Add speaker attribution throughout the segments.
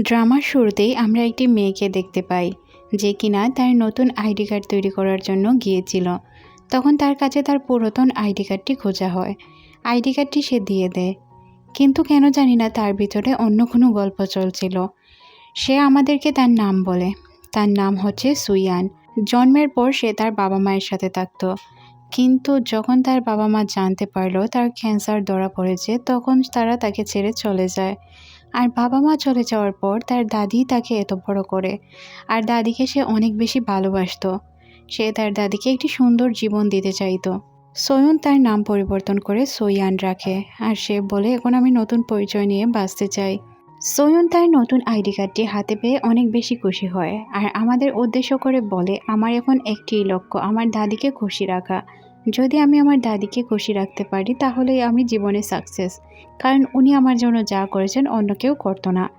Speaker 1: ড্রামার শুরুতেই আমরা একটি মেয়েকে দেখতে পাই, যে কিনা তার নতুন আইডি কার্ড তৈরি করার জন্য গিয়েছিল। তখন তার কাছে তার পুরাতন আইডি কার্ডটি খোঁজা হয়। আইডি কার্ডটি সে দিয়ে দেয়। কিন্তু কেন জানি না তার ভিতরে অন্য কোনো গল্প চলছিল। সে আমাদেরকে তার নাম বলে। তার নাম হচ্ছে সুইয়ান। জন্মের পর সে তার বাবা মায়ের সাথে থাকতো। কিন্তু যখন তার বাবা মা জানতে পারল তার ক্যান্সার ধরা পড়েছে, তখন তারা তাকে ছেড়ে চলে যায়। আর বাবা মা চলে যাওয়ার পর তার দাদি তাকে এত বড় করে। আর দাদিকে সে অনেক বেশি ভালোবাসতো। সে তার দাদিকে একটি সুন্দর জীবন দিতে চাইতো। সয়ন তার নাম পরিবর্তন করে সৈয়ান রাখে আর সে বলে, এখন আমি নতুন পরিচয় নিয়ে বাঁচতে চাই। সয়ন তার নতুন আইডি কার্ডটি হাতে পেয়ে অনেক বেশি খুশি হয়। আর আমাদের উদ্দেশ্য করে বলে, আমার এখন একটি লক্ষ্য, আমার দাদিকে খুশি রাখা। যদি আমি আমার দাদিকে খুশি রাখতে পারি, তাহলেই আমি জীবনে সাকসেস কারণ উনি আমার জন্য যা করেছেন, অন্য কেউ করতো না।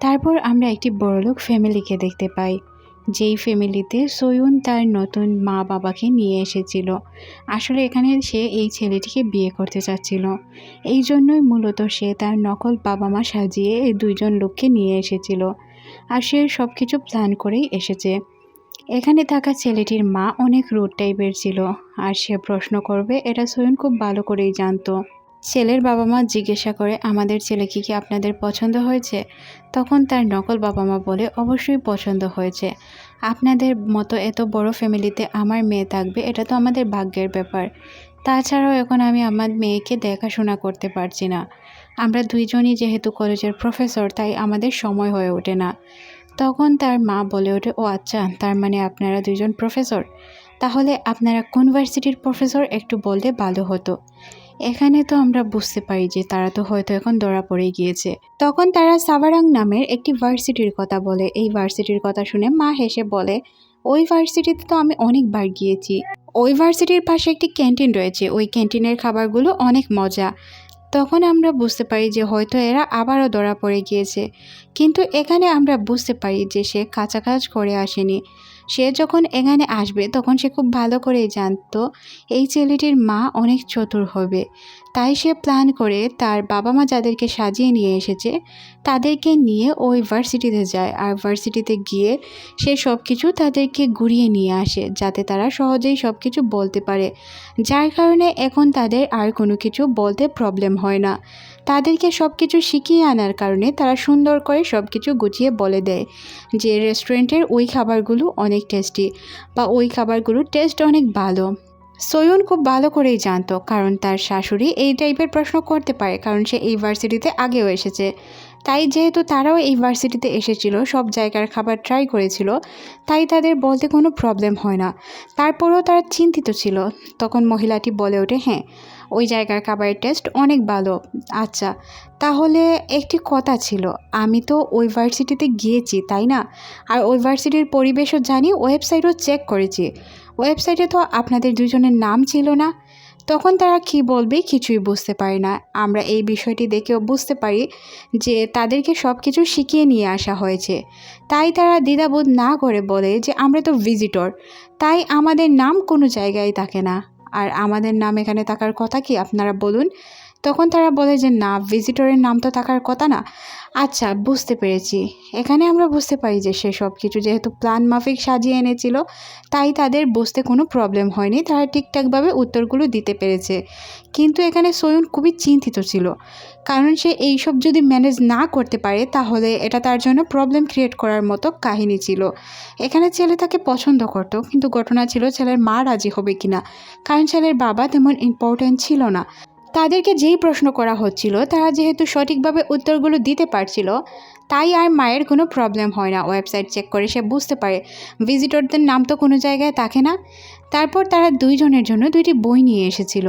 Speaker 1: তারপর আমরা একটি বড়লোক ফ্যামিলিকে দেখতে পাই। যেই ফ্যামিলিতে সয়ুন তার নতুন মা বাবাকে নিয়ে এসেছিল। আসলে এখানে সে এই ছেলেটিকে বিয়ে করতে চাচ্ছিল। এই জন্যই মূলত সে তার নকল বাবা মা সাজিয়ে এই দুইজন লোককে নিয়ে এসেছিল। আর সে সব কিছু প্ল্যান করেই এসেছে। এখানে থাকা ছেলেটির মা অনেক রুড টাইপের ছিল, আর সে প্রশ্ন করবে, এটা সয়ন খুব ভালো করেই জানতো। ছেলের বাবা মা জিজ্ঞাসা করে, আমাদের ছেলেকে কি আপনাদের পছন্দ হয়েছে? তখন তার নকল বাবা মা বলে, অবশ্যই পছন্দ হয়েছে। আপনাদের মতো এত বড় ফ্যামিলিতে আমার মেয়ে থাকবে, এটা তো আমাদের ভাগ্যের ব্যাপার। তাছাড়াও এখন আমি আমার মেয়েকে দেখাশোনা করতে পারছি না। আমরা দুইজনই যেহেতু কলেজের প্রফেসর, তাই আমাদের সময় হয়ে ওঠে না। তখন তার মা বলে ওঠে, ও আচ্ছা তার মানে আপনারা দুজন প্রফেসর। তাহলে আপনারা কোন ভার্সিটির প্রফেসর? একটু বললে ভালো হতো। এখানে তো আমরা বুঝতে পারি যে তারা তো হয়তো এখন ধরা পড়ে গিয়েছে। তখন তারা সাভারাং নামের একটি ভার্সিটির কথা বলে। এই ভার্সিটির কথা শুনে মা হেসে বলে, ওই ভার্সিটিতে তো আমি অনেকবার গিয়েছি। ওই ভার্সিটির পাশে একটি ক্যান্টিন রয়েছে। ওই ক্যান্টিনের খাবারগুলো অনেক মজা। তখন আমরা বুঝতে পারি যে হয়তো এরা আবারও ধরা পড়ে গিয়েছে। কিন্তু এখানে আমরা বুঝতে পারি যে সে কাছাকাছ করে আসেনি। সে যখন এখানে আসবে, তখন সে খুব ভালো করেই জানতো, এই ছেলেটির মা অনেক চতুর হবে। তাই সে প্ল্যান করে তার বাবা মা যাদেরকে সাজিয়ে নিয়ে এসেছে, তাদেরকে নিয়ে ওই ভার্সিটিতে যায়। আর ভার্সিটিতে গিয়ে সে সব কিছু তাদেরকে ঘুরিয়ে নিয়ে আসে, যাতে তারা সহজেই সব কিছু বলতে পারে। যার কারণে এখন তাদের আর কোনো কিছু বলতে প্রবলেম হয় না। তাদেরকে সব কিছু শিখিয়ে আনার কারণে তারা সুন্দর করে সব কিছু গুছিয়ে বলে দেয় যে রেস্টুরেন্টের ওই খাবারগুলো অনেক টেস্টি বা ওই খাবারগুলোর টেস্ট অনেক ভালো। সয়ন খুব ভালো করেই জানতো, কারণ তার শাশুড়ি এই টাইপের প্রশ্ন করতে পারে, কারণ সে ইউনিভার্সিটিতে আগেও এসেছে। তাই যেহেতু তারাও এই ভার্সিটিতে এসেছিল, সব জায়গার খাবার ট্রাই করেছিল, তাই তাদের বলতে কোনো প্রবলেম হয় না। তারপরেও তারা চিন্তিত ছিল। তখন মহিলাটি বলে ওঠে হ্যাঁ ওই জায়গার খাবারের টেস্ট অনেক ভালো। আচ্ছা তাহলে একটি কথা ছিল, আমি তো ওই ভার্সিটিতে গিয়েছি, তাই না? আর ওই ভার্সিটির পরিবেশও জানি ওয়েবসাইটও চেক করেছি। ওয়েবসাইটে তো আপনাদের দুজনের নাম ছিল না। তখন তারা কি বলবে কিছুই বুঝতে পারি না। আমরা এই বিষয়টি দেখেও বুঝতে পারি যে তাদেরকে সব কিছু শিখিয়ে নিয়ে আসা হয়েছে। তাই তারা দ্বিধাবোধ না করে বলে যে, আমরা তো ভিজিটর তাই আমাদের নাম কোনো জায়গায় থাকে না। আর আমাদের নাম এখানে থাকার কথা কি আপনারা বলুন? তখন তারা বলে যে, না ভিজিটরের নাম তো থাকার কথা না। আচ্ছা বুঝতে পেরেছি। এখানে আমরা বুঝতে পারি যে, সে সব কিছু যেহেতু প্ল্যান মাফিক সাজিয়ে এনেছিল, তাই তাদের বুঝতে কোনো প্রবলেম হয়নি। তারা ঠিকঠাকভাবে উত্তরগুলো দিতে পেরেছে। কিন্তু এখানে সয়ন খুবই চিন্তিত ছিল। কারণ সে এইসব যদি ম্যানেজ না করতে পারে, তাহলে এটা তার জন্য প্রবলেম ক্রিয়েট করার মতো কাহিনী ছিল। এখানে ছেলে তাকে পছন্দ করতো, কিন্তু ঘটনা ছিল ছেলের মা রাজি হবে কিনা। কারণ ছেলের বাবা তেমন ইম্পর্ট্যান্ট ছিল না। তাদেরকে যেই প্রশ্ন করা হচ্ছিল, তারা যেহেতু সঠিকভাবে উত্তরগুলো দিতে পারছিল, তাই আর মায়ের কোনো প্রবলেম হয় না। ওয়েবসাইট চেক করে সে বুঝতে পারে। ভিজিটরদের নাম তো কোনো জায়গায় থাকে না। তারপর তারা দুইজনের জন্য দুইটি বই নিয়ে এসেছিল।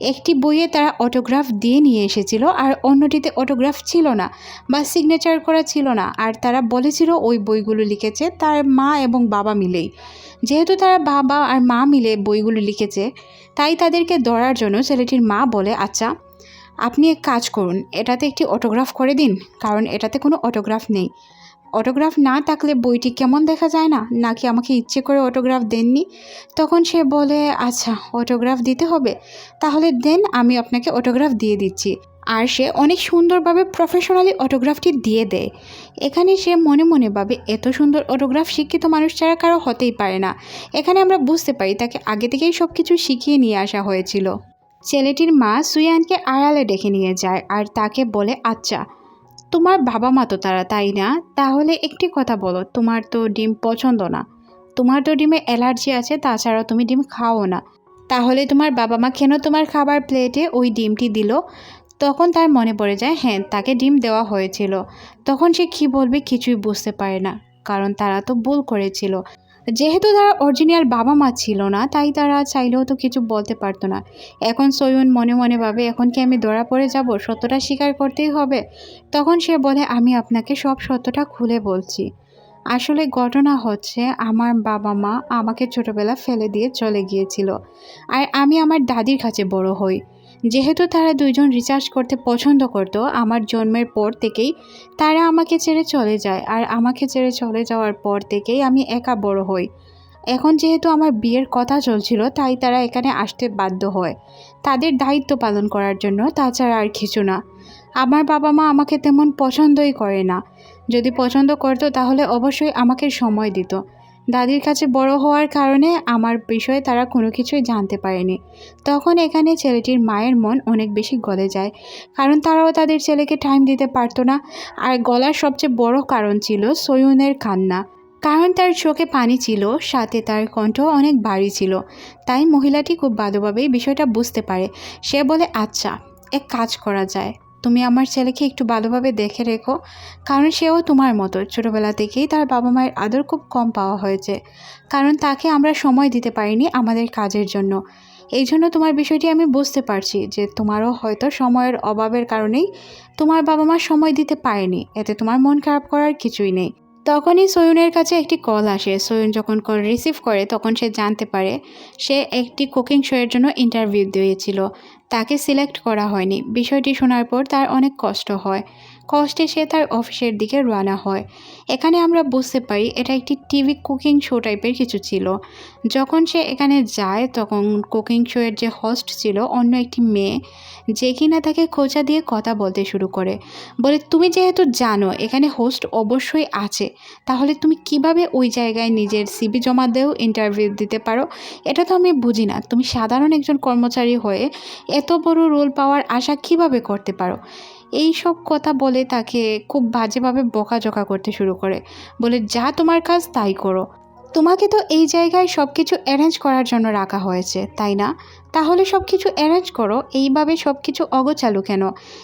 Speaker 1: একটি বইয়ে তারা অটোগ্রাফ দিয়ে নিয়ে এসেছিল আর অন্যটিতে অটোগ্রাফ ছিল না বা সিগনেচার করা ছিল না। আর তারা বলেছিল ওই বইগুলো লিখেছে তার মা এবং বাবা মিলেই। যেহেতু তারা বাবা আর মা মিলে বইগুলো লিখেছে, তাই তাদেরকে ধরার জন্য ছেলেটির মা বলে আচ্ছা আপনি এক কাজ করুন, এটাতে একটি অটোগ্রাফ করে দিন, কারণ এটাতে কোনো অটোগ্রাফ নেই। অটোগ্রাফ না থাকলে বইটি কেমন দেখা যায় না? নাকি আমাকে ইচ্ছে করে অটোগ্রাফ দেননি? তখন সে বলে আচ্ছা অটোগ্রাফ দিতে হবে। তাহলে দেন, আমি আপনাকে অটোগ্রাফ দিয়ে দিচ্ছি। আর সে অনেক সুন্দরভাবে প্রফেশনালি অটোগ্রাফটি দিয়ে দেয়। এখানে সে মনে মনে ভাবে, এত সুন্দর অটোগ্রাফ শিক্ষিত মানুষ ছাড়া কারও হতেই পারে না। এখানে আমরা বুঝতে পারি, তাকে আগে থেকেই সব কিছু শিখিয়ে নিয়ে আসা হয়েছিল। ছেলেটির মা সুয়ানকে আড়ালে ডেকে নিয়ে যায় আর তাকে বলে আচ্ছা তোমার বাবা মা তো তারা, তাই না? তাহলে একটি কথা বলো, তোমার তো ডিম পছন্দ না। তোমার তো ডিমে অ্যালার্জি আছে তাছাড়া তুমি ডিম খাও না। তাহলে তোমার বাবা মা কেন তোমার খাবার প্লেটে ওই ডিমটি দিল? তখন তার মনে পড়ে যায় হ্যাঁ তাকে ডিম দেওয়া হয়েছিল। তখন সে কী বলবে কিছুই বুঝতে পারে না, কারণ তারা তো ভুল করেছিল। যেহেতু তারা অরিজিনাল বাবা মা ছিল না, তাই তারা চাইলেও তো কিছু বলতে পারতো না। এখন সৈয়ন মনে মনে ভাবে, এখন কি আমি ধরা পড়ে যাব? সত্যটা স্বীকার করতেই হবে? তখন সে বলে, আমি আপনাকে সব সত্যটা খুলে বলছি। আসলে ঘটনা হচ্ছে, আমার বাবা মা আমাকে ছোটবেলা ফেলে দিয়ে চলে গিয়েছিল। আর আমি আমার দাদির কাছে বড় হই। যেহেতু তারা দুইজন রিচার্জ করতে পছন্দ করতো আমার জন্মের পর থেকেই, তারা আমাকে ছেড়ে চলে যায়। আর আমাকে ছেড়ে চলে যাওয়ার পর থেকেই আমি একা বড় হই। এখন যেহেতু আমার বিয়ের কথা চলছিল, তাই তারা এখানে আসতে বাধ্য হয়। তাদের দায়িত্ব পালন করার জন্য তাছাড়া আর কিছু না। আমার বাবা মা আমাকে তেমন পছন্দই করে না। যদি পছন্দ করতো তাহলে অবশ্যই আমাকে সময় দিত। দাদির কাছে বড় হওয়ার কারণে আমার বিষয়ে তারা কোনো কিছুই জানতে পারেনি। তখন এখানে ছেলেটির মায়ের মন অনেক বেশি গলে যায়, কারণ তারাও তাদের ছেলেকে টাইম দিতে পারতো না। আর গলার সবচেয়ে বড় কারণ ছিল সয়ুনের কান্না। কারণ তার চোখে পানি ছিল, সাথে তার কণ্ঠ অনেক ভারী ছিল। তাই মহিলাটি খুব ভালোভাবেই বিষয়টা বুঝতে পারে। সে বলে আচ্ছা এক কাজ করা যায়। তুমি আমার ছেলেকে একটু ভালোভাবে দেখে রেখো, কারণ সেও তোমার মতো। ছোটোবেলা থেকেই তার বাবা মায়ের আদর খুব কম পাওয়া হয়েছে, কারণ তাকে আমরা সময় দিতে পারিনি আমাদের কাজের জন্য। এই জন্য তোমার বিষয়টি আমি বুঝতে পারছি যে তোমারও হয়তো সময়ের অভাবের কারণেই তোমার বাবা মা সময় দিতে পারেনি। এতে তোমার মন খারাপ করার কিছুই নেই। তখনই সয়ুনের কাছে একটি কল আসে। সয়ুন যখন কল রিসিভ করে, তখন সে জানতে পারে সে একটি কুকিং শোয়ের জন্য ইন্টারভিউ দিয়েছিল। তাকে সিলেক্ট করা হয়নি। বিষয়টি শোনার পর তার অনেক কষ্ট হয়। কষ্টে সে তার অফিসের দিকে রওনা হয়। এখানে আমরা বুঝতে পারি এটা একটি টিভি কুকিং শো টাইপের কিছু ছিল। যখন সে এখানে যায়, তখন কুকিং শোয়ের যে হোস্ট ছিল, অন্য একটি মেয়ে, যে কিনা তাকে খোঁচা দিয়ে কথা বলতে শুরু করে। বলে, তুমি যেহেতু জানো, এখানে হোস্ট অবশ্যই আছে, তাহলে তুমি কীভাবে ওই জায়গায় নিজের সিবি জমা দেও ইন্টারভিউ দিতে পারো? এটা তো আমি বুঝি না। তুমি সাধারণ একজন কর্মচারী হয়ে এত বড় রোল পাওয়ার আশা কীভাবে করতে পারো? এই সব কথা বলে তাকে খুব বাজেভাবে বকাঝকা করতে শুরু করে। বলে, যা তোমার কাজ তাই করো। তোমাকে তো এই জায়গায় সব কিছু অ্যারেঞ্জ করার জন্য রাখা হয়েছে, তাই না? তাহলে সব কিছু অ্যারেঞ্জ করো। এইভাবে সব কিছু অগোচালু কেন?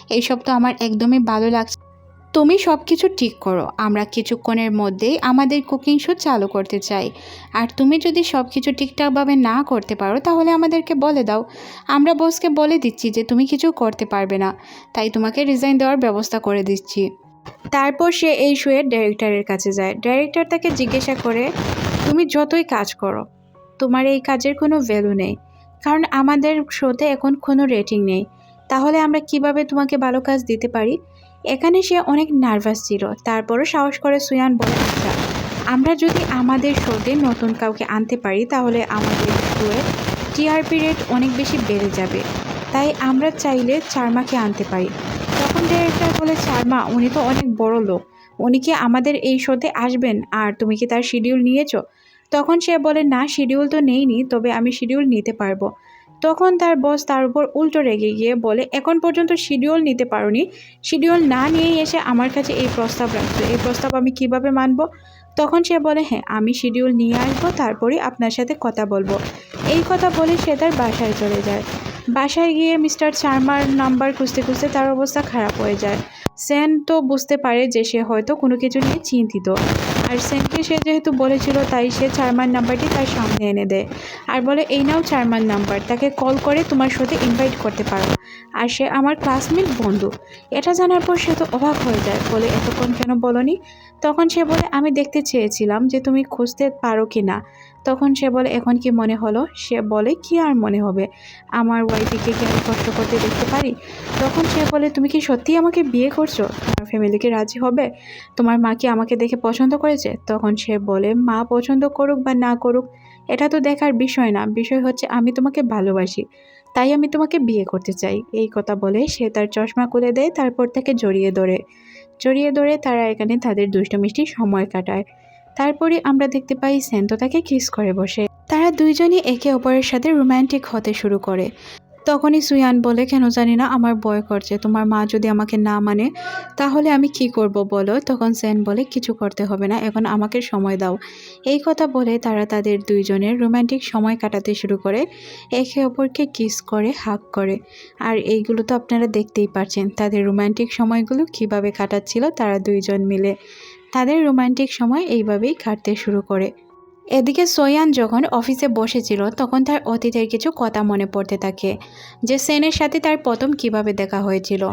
Speaker 1: এইসব তো আমার একদমই ভালো লাগছে তুমি সব কিছু ঠিক করো। আমরা কিছুক্ষণের মধ্যেই আমাদের কুকিং শো চালু করতে চাই। আর তুমি যদি সব কিছু ঠিকঠাকভাবে না করতে পারো, তাহলে আমাদেরকে বলে দাও। আমরা বসকে বলে দিচ্ছি যে তুমি কিছু করতে পারবে না। তাই তোমাকে রিজাইন দেওয়ার ব্যবস্থা করে দিচ্ছি। তারপর সে এই শোয়ের ডাইরেক্টরের কাছে যায়। ডাইরেক্টর তাকে জিজ্ঞাসা করে, তুমি যতই কাজ করো, তোমার এই কাজের কোনো ভ্যালু নেই। কারণ আমাদের শোতে এখন কোনো রেটিং নেই। তাহলে আমরা কীভাবে তোমাকে ভালো কাজ দিতে পারি? এখানে সে অনেক নার্ভাস ছিল। তারপরও সাহস করে সুয়ান বলে আচ্ছা আমরা যদি আমাদের শোতে নতুন কাউকে আনতে পারি, তাহলে আমাদের শোয়ের টিআরপি রেট অনেক বেশি বেড়ে যাবে। তাই আমরা চাইলে চারমাকে আনতে পারি। তখন ডিরেক্টর বলে, চারমা, উনি তো অনেক বড় লোক। উনি কি আমাদের এই শোতে আসবেন? আর তুমি কি তার শিডিউল নিয়েছো? তখন সে বলে, না, শিডিউল তো নেইনি, তবে আমি শিডিউল নিতে পারব। তখন তার বস তার উপর উল্টো রেগে গিয়ে বলে, এখন পর্যন্ত শিডিউল নিতে পারোনি। শিডিউল না নিয়েই এসে আমার কাছে এই প্রস্তাব রাখছো এই প্রস্তাব আমি কীভাবে মানব? তখন সে বলে হ্যাঁ আমি শিডিউল নিয়ে আসব তারপরে আপনার সাথে কথা বলব। এই কথা বলে সে তার বাসায় চলে যায়। বাসায় গিয়ে মিস্টার চার্মার নাম্বার খুঁজতে খুঁজতে তার অবস্থা খারাপ হয়ে যায়। সেন তো বুঝতে পারে যে সে হয়তো কোনো কিছু নিয়ে চিন্তিত। আর সেনকে সে যেহেতু বলেছিল, তাই সে চারমার নাম্বারটি তার সামনে এনে দেয়। আর বলে, এই নাও চারমার নাম্বার, তাকে কল করে তোমার সাথে ইনভাইট করতে পারো। আর সে আমার ক্লাসমেট বন্ধু। এটা জানার পর সে তো অবাক হয়ে যায়, বলে, এতক্ষণ কেন বলনি? তখন সে বলে, আমি দেখতে চেয়েছিলাম যে তুমি খুঁজতে পারো কি না। তখন সে বলে, এখন কি মনে হলো? সে বলে, কি আর মনে হবে? আমার ওয়াইফিকে কি আমি কষ্ট করতে দেখতে পারি? তখন সে বলে, তুমি কি সত্যিই আমাকে বিয়ে করছ? তোমার ফ্যামিলিকে রাজি হবে? তোমার মা কি আমাকে দেখে পছন্দ করেছে? তখন সে বলে, মা পছন্দ করুক বা না করুক, এটা তো দেখার বিষয় না। বিষয় হচ্ছে আমি তোমাকে ভালোবাসি, তাই আমি তোমাকে বিয়ে করতে চাই। এই কথা বলে সে তার চশমা খুলে দেয়, তারপর তাকে জড়িয়ে ধরে। জড়িয়ে ধরে তারা এখানে তাদের দুষ্ট মিষ্টি সময় কাটায়। তারপরে আমরা দেখতে পাই সেন্তো তাকে কিস করে বসে। তারা দুইজনই একে অপরের সাথে রোম্যান্টিক হতে শুরু করে। তখনই সুয়ান বলে, কেন জানি না আমার ভয় করছে, তোমার মা যদি আমাকে না মানে তাহলে আমি কি করব বলো? তখন সেন বলে, কিছু করতে হবে না, এখন আমাকে সময় দাও। এই কথা বলে তারা তাদের দুইজনের রোম্যান্টিক সময় কাটাতে শুরু করে। একে অপরকে কিস করে হাক করে। আর এইগুলো তো আপনারা দেখতেই পারছেন, তাদের রোম্যান্টিক সময়গুলো কীভাবে কাটাচ্ছিল তারা দুইজন মিলে। তাদের রোমান্টিক সময় এইভাবেই কাটতে শুরু করে। এদিকে সোয়ান যখন অফিসে বসেছিল, তখন তার অতীতের কিছু কথা মনে পড়তে থাকে, যে সেনের সাথে তার প্রথম কীভাবে দেখা হয়েছিল।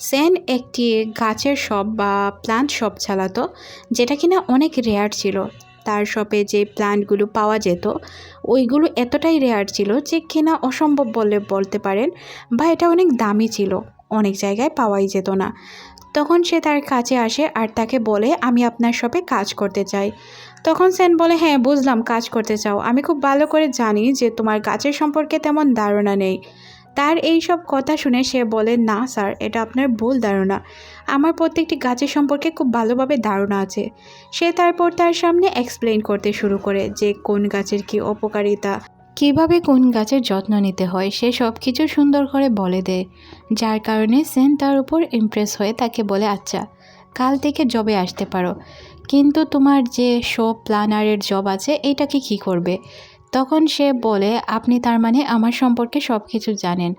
Speaker 1: সেন একটি গাছের শপ বা প্লান্ট শপ চালাতো, যেটা কিনা অনেক রেয়ার ছিল। তার শপে যে প্লান্টগুলো পাওয়া যেত, ওইগুলো এতটাই রেয়ার ছিল যে কিনা অসম্ভব বলে বলতে পারেন বা এটা অনেক দামি ছিল, অনেক জায়গায় পাওয়াই যেত না। তখন সে তার কাছে আসে আর তাকে বলে, আমি আপনার শপে কাজ করতে চাই। তখন সেন বলে হ্যাঁ বুঝলাম, কাজ করতে চাও। আমি খুব ভালো করে জানি যে তোমার গাছের সম্পর্কে তেমন ধারণা নেই। তার এই সব কথা শুনে সে বলে, না, স্যার, এটা আপনার ভুল ধারণা। আমার প্রত্যেকটি গাছের সম্পর্কে খুব ভালোভাবে ধারণা আছে। সে তারপর তার সামনে এক্সপ্লেন করতে শুরু করে যে কোন গাছের কি অপকারিতা। কীভাবে কোন গাছের যত্ন নিতে হয়, সে সব কিছু সুন্দর করে বলে দেয় যার কারণে সেন তার উপর ইমপ্রেস হয়ে তাকে বলে আচ্ছা কাল থেকে জবে আসতে পারো। কিন্তু তোমার যে শো প্ল্যানারের জব আছে এটাকে কি করবে? তখন সে বলে, আপনি তার মানে আমার সম্পর্কে সব কিছু জানেন।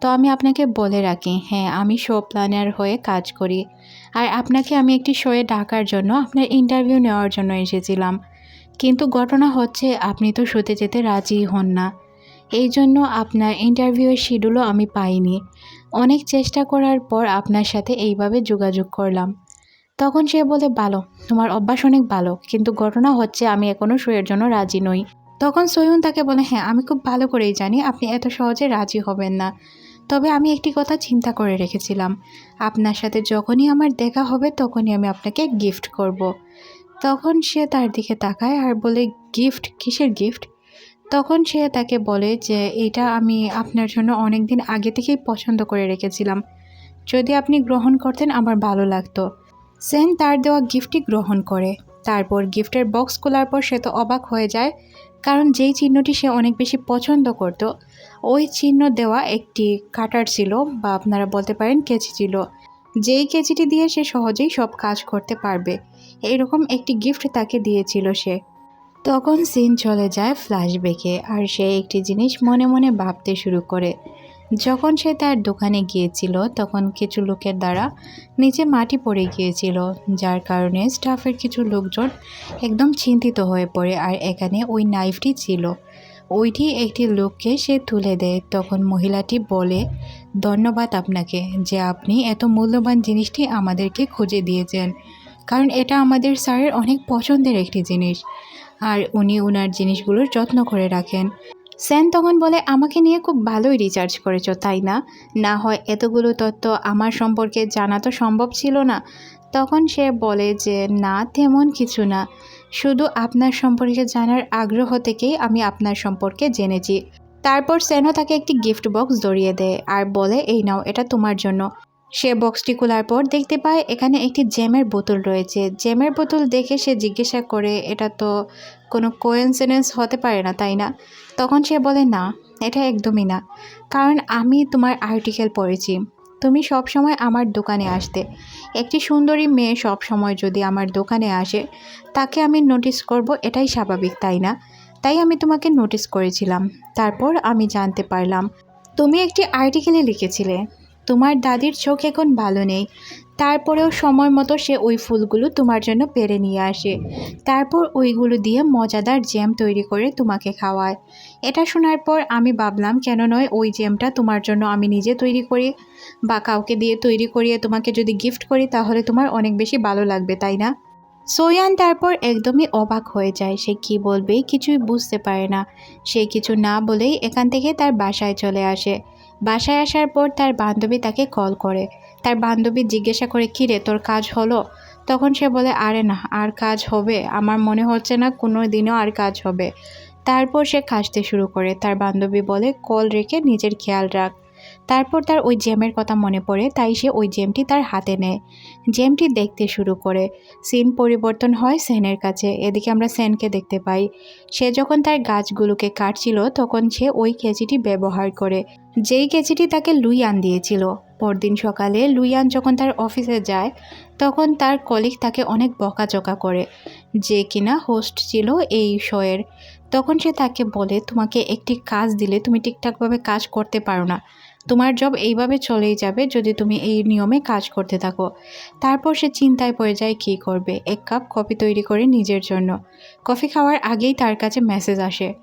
Speaker 1: তো আমি আপনাকে বলে রাখি হ্যাঁ আমি শো প্ল্যানার হয়ে কাজ করি। আর আপনাকে আমি একটি শোয়ে ডাকার জন্য, আপনার ইন্টারভিউ নেওয়ার জন্য এসেছিলাম। কিন্তু ঘটনা হচ্ছে, আপনি তো শোতে যেতে রাজি হন না। এই জন্য আপনার ইন্টারভিউয়ের শিডিউলও আমি পাইনি। অনেক চেষ্টা করার পর আপনার সাথে এইভাবে যোগাযোগ করলাম। তখন সে বলে, ভালো, তোমার অভ্যাস অনেক ভালো, কিন্তু ঘটনা হচ্ছে, আমি এখনও শোয়ের জন্য রাজি নই। তখন সৈয়ন তাকে বলে হ্যাঁ আমি খুব ভালো করেই জানি, আপনি এত সহজে রাজি হবেন না। তবে আমি একটি কথা চিন্তা করে রেখেছিলাম। আপনার সাথে যখনই আমার দেখা হবে, তখনই আমি আপনাকে গিফট করব। তখন সে তার দিকে তাকায় আর বলে, গিফট? কিসের গিফট? তখন সে তাকে বলে যে, এটা আমি আপনার জন্য অনেক দিন আগে থেকেই পছন্দ করে রেখেছিলাম। যদি আপনি গ্রহণ করতেন, আমার ভালো লাগতো। সেন তার দেওয়া গিফটটি গ্রহণ করে। তারপর গিফটের বক্স খোলার পর সে তো অবাক হয়ে যায়, কারণ যেই চিহ্নটি সে অনেক বেশি পছন্দ করত, ওই চিহ্ন দেওয়া একটি কাটার ছিল বা আপনারা বলতে পারেন কেচি ছিল। যেই কেচিটি দিয়ে সে সহজেই সব কাজ করতে পারবে। এরকম একটি গিফট তাকে দিয়েছিল সে। তখন সিন চলে যায় ফ্ল্যাশব্যাকে আর সে একটি জিনিস মনে মনে ভাবতে শুরু করে। যখন সে তার দোকানে গিয়েছিল, তখন কিছু লোকের দ্বারা নিচে মাটি পড়ে গিয়েছিল, যার কারণে স্টাফের কিছু লোকজন একদম চিন্তিত হয়ে পড়ে আর এখানে ওই নাইফটি ছিল। ওইটি একটি লোককে সে তুলে দেয়। তখন মহিলাটি বলে, ধন্যবাদ আপনাকে যে আপনি এত মূল্যবান জিনিসটি আমাদেরকে খুঁজে দিয়েছেন। কারণ এটা আমাদের স্যারের অনেক পছন্দের একটি জিনিস। আর উনি ওনার জিনিসগুলোর যত্ন করে রাখেন। সেন তখন বলে, আমাকে নিয়ে খুব ভালোই রিচার্জ করেছ, তাই না? না হয় এতগুলো তথ্য আমার সম্পর্কে জানা তো সম্ভব ছিল না। তখন সে বলে যে, না, তেমন কিছু না। শুধু আপনার সম্পর্কে জানার আগ্রহ থেকেই আমি আপনার সম্পর্কে জেনেছি। তারপর সেনও তাকে একটি গিফট বক্স ধরিয়ে দেয় আর বলে, এই নাও, এটা তোমার জন্য। সে বক্সটি খোলার পর দেখতে পায় এখানে একটি জ্যামের বোতল রয়েছে। জ্যামের বোতল দেখে সে জিজ্ঞাসা করে, এটা তো কোনো কোয়েন্সিডেন্স হতে পারে না, তাই না? তখন সে বলে, না, এটা একদমই না। কারণ আমি তোমার আর্টিকেল পড়েছি। তুমি সব সময় আমার দোকানে আসতে। একটি সুন্দরী মেয়ে সব সময় যদি আমার দোকানে আসে, তাকে আমি নোটিস করব, এটাই স্বাভাবিক, তাই না? তাই আমি তোমাকে নোটিস করেছিলাম। তারপর আমি জানতে পারলাম, তুমি একটি আর্টিকেলে লিখেছিলে। তোমার দাদির চোখ এখন ভালো নেই। তারপরেও সময় মতো সে ওই ফুলগুলো তোমার জন্য পেরে নিয়ে আসে। তারপর ওইগুলো দিয়ে মজাদার জ্যাম তৈরি করে তোমাকে খাওয়ায়। এটা শোনার পর আমি ভাবলাম, কেন নয় ওই জ্যামটা তোমার জন্য আমি নিজে তৈরি করি বা কাউকে দিয়ে তৈরি করিয়ে তোমাকে যদি গিফট করি, তাহলে তোমার অনেক বেশি ভালো লাগবে, তাই না? সোয়ান তারপর একদমই অবাক হয়ে যায়। সে কি বলবে? কিছুই বুঝতে পারে না। সে কিছু না বলেই এখান থেকে তার বাসায় চলে আসে। বাসায় আসার পর তার বান্ধবী তাকে কল করে। তার বান্ধবী জিজ্ঞাসা করে, কী রে, তোর কাজ হলো? তখন সে বলে, আরে না, আর কাজ হবে। আমার মনে হচ্ছে না কোনো দিনও আর কাজ হবে। তারপর সে কাশতে শুরু করে। তার বান্ধবী বলে, কল রেখে নিজের খেয়াল রাখ। তারপর তার ওই জেমের কথা মনে পড়ে, তাই সে ওই জেমটি তার হাতে নেয়। জেমটি দেখতে শুরু করে। সিন পরিবর্তন হয় সেনের কাছে। এদিকে আমরা সেনকে দেখতে পাই। সে যখন তার গাছগুলোকে কাটছিল, তখন সে ওই কেজিটি ব্যবহার করে। যেই কেজিটি তাকে লুইয়ান দিয়েছিল। পরদিন সকালে লুইয়ান যখন তার অফিসে যায়, তখন তার কলিগ তাকে অনেক বকাঝকা করে যে কিনা হোস্ট ছিল এই শোয়ের। তখন সে তাকে বলে, তোমাকে একটি কাজ দিলে তুমি ঠিকঠাকভাবে কাজ করতে পারো না। তোমার জব এইভাবে চলেই যাবে যদি তুমি এই নিয়মে কাজ করতে থাকো। তারপর সে চিন্তায় পড়ে যায় কী করবে। এক কাপ কফি তৈরি করে নিজের জন্য। কফি খাওয়ার আগেই তার কাছে মেসেজ আসে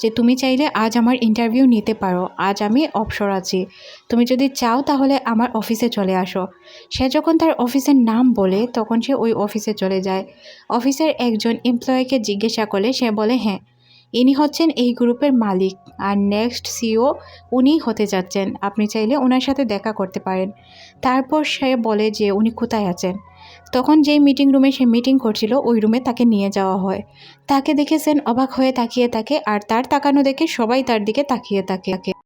Speaker 1: যে, তুমি চাইলে আজ আমার ইন্টারভিউ নিতে পারো। আজ আমি অবসর আছি। তুমি যদি চাও তাহলে আমার অফিসে চলে আসো। সে যখন তার অফিসের নাম বলে, তখন সে ওই অফিসে চলে যায়। অফিসের একজন এমপ্লয়িকে জিজ্ঞাসা করলে সে বলে হ্যাঁ ইনি হচ্ছেন এই গ্রুপের মালিক আর নেক্সট সিও উনিই হতে যাচ্ছেন। আপনি চাইলে ওনার সাথে দেখা করতে পারেন। তারপর সে বলে যে উনি কোথায় আছেন। তখন যেই মিটিং রুমে সে মিটিং করছিল, ওই রুমে তাকে নিয়ে যাওয়া হয়। তাকে দেখে সেন অবাক হয়ে তাকিয়ে থাকে আর তার তাকানো দেখে সবাই তার দিকে তাকিয়ে থাকে।